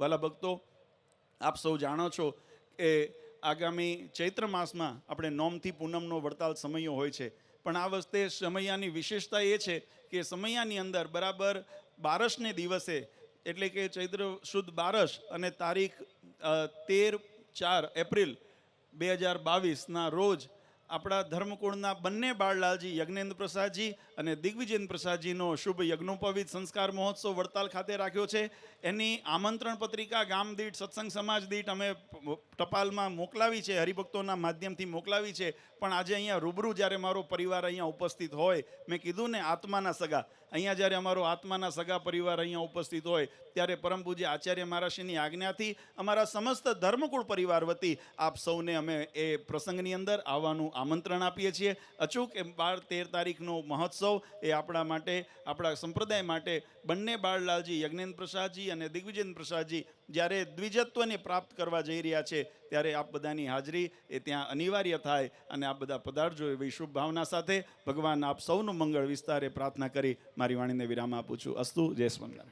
વાલા ભક્તો, આપ સૌ જાણો છો કે આગામી ચૈત્ર માસમાં આપણે નોમથી પૂનમનો વડતાલ સમયો હોય છે. પણ આ વખતે સમૈયાની વિશેષતા એ છે કે સમૈયાની અંદર બરાબર બારસને દિવસે, એટલે કે ચૈત્ર શુદ્ધ બારસ અને તારીખ તેર ચાર એપ્રિલ બે હજાર બાવીસના રોજ આપણા ધર્મકુળના બંને બાળલાલજી, યજ્ઞેન્દ્ર પ્રસાદજી અને દિગ્વિજેન્દ્ર પ્રસાદજીનો શુભ યજ્ઞોપવિત સંસ્કાર મહોત્સવ વડતાલ ખાતે રાખ્યો છે. એની આમંત્રણ પત્રિકા ગામ દીઠ સત્સંગ સમાજ દીઠ અમે ટપાલમાં મોકલાવી છે, હરિભક્તોના માધ્યમથી મોકલાવી છે. પણ આજે અહીંયા રૂબરૂ જ્યારે મારો પરિવાર અહીંયા ઉપસ્થિત હોય, મેં કીધું ને આત્માના સગા. અહીંયા જ્યારે અમારો આત્માના સગા પરિવાર અહીંયા ઉપસ્થિત હોય, ત્યારે પરમ પૂજ્ય આચાર્ય મહારાજશ્રીની આજ્ઞાથી અમારા સમસ્ત ધર્મકુળ પરિવાર વતી આપ સૌને અમે એ પ્રસંગની અંદર આવવાનું આમંત્રણ આપીએ છીએ. અચૂક એ બાર તેર તારીખનો મહોત્સવ એ આપણા માટે, આપણા સંપ્રદાય માટે બંને બાળલાલજી, યજ્ઞેન્દ્ર પ્રસાદજી અને દિગ્વિજેન્દ્ર પ્રસાદજી જ્યારે દ્વિજત્વને પ્રાપ્ત કરવા જઈ રહ્યા છે, ત્યારે આપ બધાની હાજરી એ ત્યાં અનિવાર્ય થાય અને આપ બધા પધારજો એવી શુભ ભાવના સાથે. ભગવાન આપ સૌનું મંગળ વિસ્તારે પ્રાર્થના કરી. મારી વાણીને વિરામ આપું છું. અસ્તુ, જય સ્વંદન